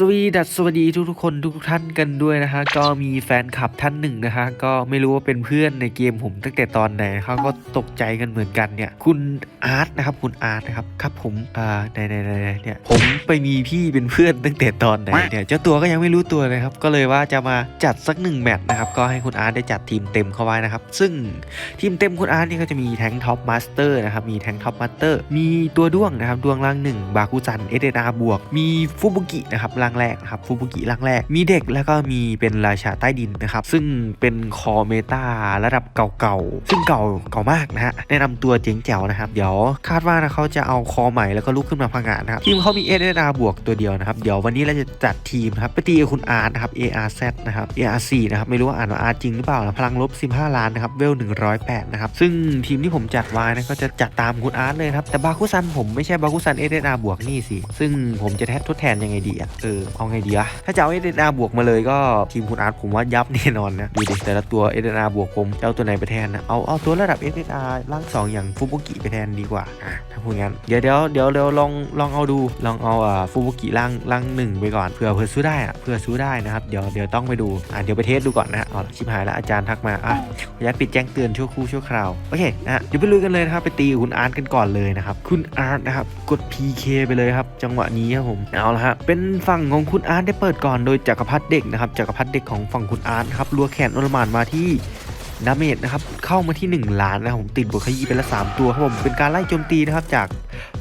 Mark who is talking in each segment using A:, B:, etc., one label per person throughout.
A: สวีดัสสวัสดีทุกทุกๆคนทุกๆท่านกันด้วยนะฮะก็มีแฟนคลับท่านหนึ่งนะฮะก็ไม่รู้ว่าเป็นเพื่อนในเกมผมตั้งแต่ตอนไหนเขาก็ตกใจกันเหมือนกันเนี่ย คุณอาร์ตนะครับคุณอาร์ตนะครับครับผมอ่าในในในเนี่ยผมไปมีพี่เป็นเพื่อนตั้งแต่ตอนไหนเนี่ยเจ้าตัวก็ยังไม่รู้ตัวเลยครับก็เลยว่าจะมาจัดสักหนึ่งแมตช์นะครับก็ให้คุณอาร์ตได้จัดทีมเต็มเข้าไว้นะครับซึ่งทีมเต็มคุณอาร์ตนี่ก็จะมีแทงท็อปมาสเตอร์นะครับมีแทงท็อปมาสเตอร์มีตัวด้วงนะครับดวงล่างหนึ่งบาคุซันเอเดนาบวก มีฟูบุกินะครับล่างแรกนะครับฟูบุกิล่างแรก มีเด็กแล้วก็มีเป็นราชาใต้ดินนะครับ ซึ่งเป็นคอเมตาระดับเก่าๆ ซึ่งเก่าเก่ามากนะฮะแนะนำตัวเจ๋งแจ๋วนะครับ เดี๋ยวคาดว่านะเขาจะเอาคอใหม่แล้วก็ลุกขึ้นมาพังงานนะครับทีมเขามีเอเดนาบวกตัวเดียวนะครับ เดี๋ยววันนี้เราจะจัดทีมนะครับไปตีคุณอาร์ตนะครับ ARZ นะครับ ARC นะครับไม่รู้ว่าอ่านว่าอาร์จริงหรือเปล่านะพลังลบ 15 ล้านนะครับเวล 108 นะครับ ซึ่งทีมที่ผมจัดไว้นะก็จะจัดตามคุณอาร์ตเลยครับแต่บาคุซันผมไม่ใช่บาคุซันเอเดาบวกนี่สิซึ่งผมจะแทนทดแทนยังไงดีอะเออเอาไงดีอะถ้าจะเอาเอเดนาบวกมาเลยก็ทีมคุณอาร์ตผมว่ายับแน่นอนนะดูดิแต่ละตัวเอเดนาบวกผมจะเอาตัวไหนไปแทนนะเอาเอาตัวระดับเอเดนาร่างสองอย่างฟูบุกิไปแทนดีกว่าอะถ้าพูดงั้นเดี๋ยวเดี๋ยวเดี๋ยวเดี๋ยวลองลองเอาดูลองเอาอ่าฟูบุกิร่างร่างหนึ่งไปก่อนเผื่อเผื่อสู้ได้อะเผื่อสู้ได้นะครับเดี๋ยวเดี๋ยวต้องไปดูอะเดี๋ยวไปเทสดูก่อนนะเอาชิบหายแล้วอาจารย์ทักมาอะขออนุญาตปิดแจ้งเตือนชั่วครู่ชั่วคราวโอเคนะฮะเดี๋ยวไปลุยกันเลยนะครับไปตีคุณอาร์ตกันก่อนเลยนะครับคุณอาร์ตนะครับกด PK ไปเลยครับจังหวะนี้ครับผมเอาละฮะเป็นฝั่งของคุณอาร์ตได้เปิดก่อนโดยจักรพรรดิเด็กนะครับจักรพรรดิเด็กของฝั่งคุณอาร์ตครับรัวแขนอลมานมาที่ดาเมจนะครับเข้ามาที่ 1 ล้านนะครับผมติดบวกขยี้ไปละ 3 ตัวครับผมเป็นการไล่โจมตีนะครับจาก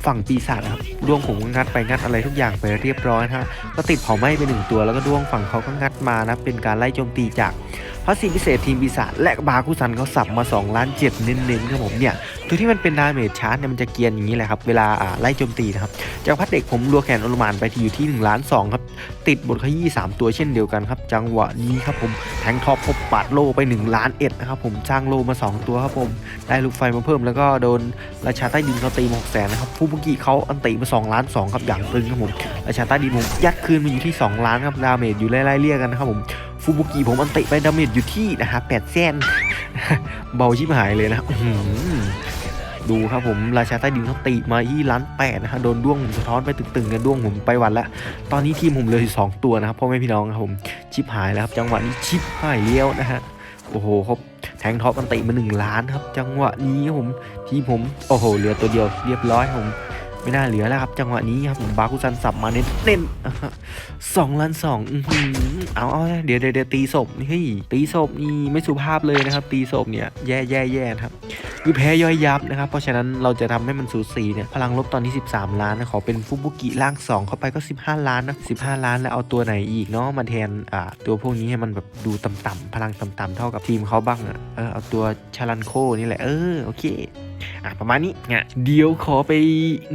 A: ฝั่งปีศาจนะครับดวงผมก็งัดไปงัดอะไรทุกอย่างไปเรียบร้อยนะฮะก็ติดเผาไหม้ไปหนึ่งตัวแล้วก็ดวงฝั่งเขาก็งัดมานะเป็นการไล่โจมตีจาก พราสซีฟพิเศษทีมปีศาจและบาคุซันเขาสับมา2ล้านเจ็ดเน้นๆครับผมเนี่ยตัวที่มันเป็นดาเมจชาร์จเนี่ยมันจะเกียนอย่างนี้แหละครับเวลาไล่โจมตีนะครับจากพัดเด็กผมรัวแขนอนุมานไปที่อยู่ที่1ล้าน2ครับติดบทขยี้3ตัวเช่นเดียวกันครับจังหวะนี้ครับผมแทงท็อปพบปาดโลไป1ล้านเอ็ดนะครับผมสร้างโลมา 2 ตัวครับผมได้ลูกไฟมาเพิ่มแล้วก็โดนราชาใต้ดินเขาตีมาหกแสนนะครับฟูบุกิเขาอันติมา2ล้าน2ครับอย่างตึงครับผมราชาใต้ดินผมยัดคืนมาอยู่ที่ 2 ล้านครับดาเมจอยู่ไล่ๆเรียกกันนะครับผม ฟูบุกิผมอันติไปดาเมจอยู่ที่นะฮะแปดแสนเบาชิบหายเลยนะดูครับผมราชาใต้ดินเขาตีมาที่ล้านแปดนะฮะโดนด้วงผมสะท้อนไปตึงๆกันด้วงผมไปวันละตอนนี้ทีมผมเหลยสองตัวนะครับพ่อแม่พี่น้องครับผมชิบหายแล้วครับจังหวะนี้ชิบหายเลี้ยวนะฮะโอ้โหครับแทงท็อปอันติมาหนึ่งล้านครับ จังหวะนี้ผมทีมผมโอ้โหเหลือตัวเดียวเรียบร้อยผม ไม่น่าเหลือแล้วครับ จังหวะนี้ครับผมบาคุซันสับมาเน้นเน้นๆสองล้านสองอื้อหือเอาเอาเดี๋ยวเดี๋ยวตีศพนี่เฮ้ยตีศพนี่ไม่สุภาพเลยนะครับ ตีศพเนี่ยแย่แย่แย่ครับคือแพ้ย่อยยับนะครับ เพราะฉะนั้นเราจะทำให้มันสูสีเนี่ยพลังลบตอนนี้ 13 ล้านนะขอเป็นฟุบุกิล่าง 2 เข้าไปก็ 15 ล้านนะ15 ล้านแล้วเอาตัวไหนอีกเนาะมาแทนอ่าตัวพวกนี้ให้มันแบบดูต่ำๆพลังต่ำๆเท่ากับทีมเขาบ้างอะเออเอาตัวชาลันโคนี่แหละเออโอเค อะประมาณนี้เนี่ยเดี๋ยวขอไป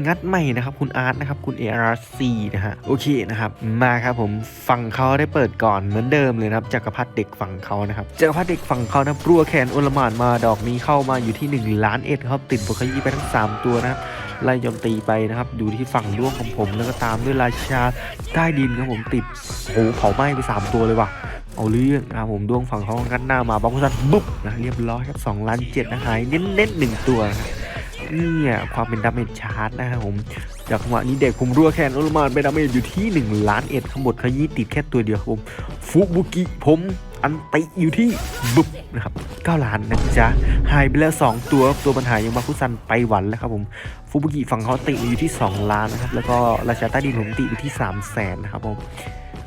A: งัดใหม่นะครับ คุณอาร์ตนะครับ คุณ ARC นะฮะ โอเคนะครับ มาครับผมฝั่งเขาได้เปิดก่อนเหมือนเดิมเลยนะครับจักรพรรดิเด็กฝั่งเขานะครับจักรพรรดิเด็กฝั่งเขานะปลัวแขนโอลหมานมาดอกนี้เข้ามาอยู่ที่ 1 ล้านเอ็ดครับ ติดบวกขยี้ไปทั้ง 3 ตัวนะครับไล่โจมตีไปนะครับดูที่ฝั่งร่วงของผมแล้วก็ตามด้วยราชาใต้ดินครับผมติดโอ้โหเผาไหม้ไป 3 ตัวเลยว่ะ เอาเรื่องนะครับผมดวงฝั่งเขางัดหน้ามาบล็อกซันบุ๊บนะเรียบร้อยครับ2ล้านเจ็ดนะหายเน้นๆหนึ่งตัวนะครับเนี่ยความเป็นดาเมจชาร์จนะครับผมจากจังหวะนี้เด็กผมรั่วแคนอลมานเป็นดาเมจอยู่ที่ 1 ล้านเอ็ดขางบดขยี้ติดแค่ตัวเดียวครับผมฟุบุกิผมอันติอยู่ที่บุ๊บนะครับ9ล้านนะจ๊ะหายไปแล้ว 2 ตัวตัวปัญหายังมาคุซันไปหวันแล้วครับผมฟุบุกิฝั่งเขาติอยู่ที่ 2 ล้านนะครับแล้วก็ราชาใต้ดินผมติอยู่ที่3 0 0แสนนะครับผม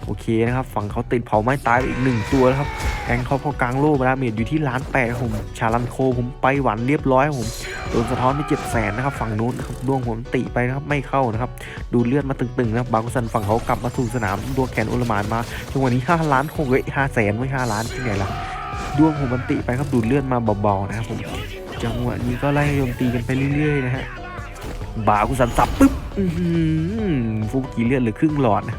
A: โอเคนะครับฝั่งเขาติดเผาไม้ตายไปอีกหนึ่งตัวแล้วครับแองเขาพอกลางโลกไปแล้วเมดอยู่ที่ล้านแปดผมชาลันโคผมไปหวันเรียบร้อยผมโดนสะท้อนไปเจ็ดแสนนะครับฝั่งนู้นนะครับดวงผมติไปนะครับไม่เข้านะครับดูเลือดมาตึงๆนะครับบาคุซันฝั่งเขากลับมาสู่สนามดวงแขนโอลหมานมาจังหวะนี้ห้าล้านหกเอ้ยห้าแสนไม่ห้าล้านที่ไหนล่ะดวงผมมันติไปครับดูเลือดมาเบาๆนะครับผมจังหวะนี้ก็ไล่โจมตีกันไปเรื่อยๆนะฮะบาคุซันสับปุ๊บฟุกกี้เลือดเหลือครึ่งหลอดนะ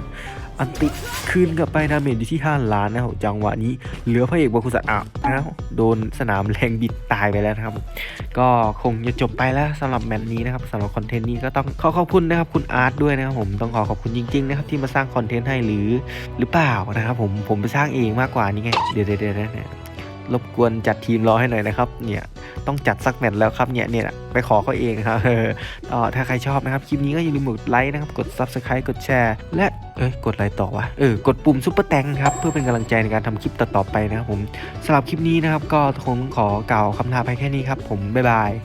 A: อันติคืนกลับไปดาเมจอยู่ที่ 5 ล้านนะครับจังหวะนี้เหลือพระเอกบาคุสะอ้าวนะโดนสนามแรงบิดตายไปแล้วนะครับ ก็คงจะจบไปแล้วสำหรับแมตช์นี้นะครับสำหรับคอนเทนต์นี้ก็ต้องขอขอบคุณนะครับคุณอาร์ตด้วยนะครับผมต้องขอขอบคุณจริงๆนะครับที่มาสร้างคอนเทนต์ให้หรือหรือเปล่านะครับผมผมไปสร้างเองมากกว่านี่ไงเดี๋ยวเดี๋ยวเดี๋ยวนะเนี่ยรบกวนจัดทีมรอให้หน่อยนะครับ เนี่ยต้องจัดสักแมตช์แล้วครับเนี่ยเนี่ยไปขอเขาเองครับเออเอ่อถ้าใครชอบนะครับคลิปนี้ก็อย่าลืมกดไลค์นะครับกด Subscribe กดแชร์ และ เอ้ยกดอะไรต่อวะเออกดปุ่มซุปเปอร์แตงครับเพื่อเป็นกำลังใจในการทำคลิปต่อๆไปนะครับผมสำหรับคลิปนี้นะครับก็คงขอกล่าวคำลาไปแค่นี้ครับผมบ๊ายบาย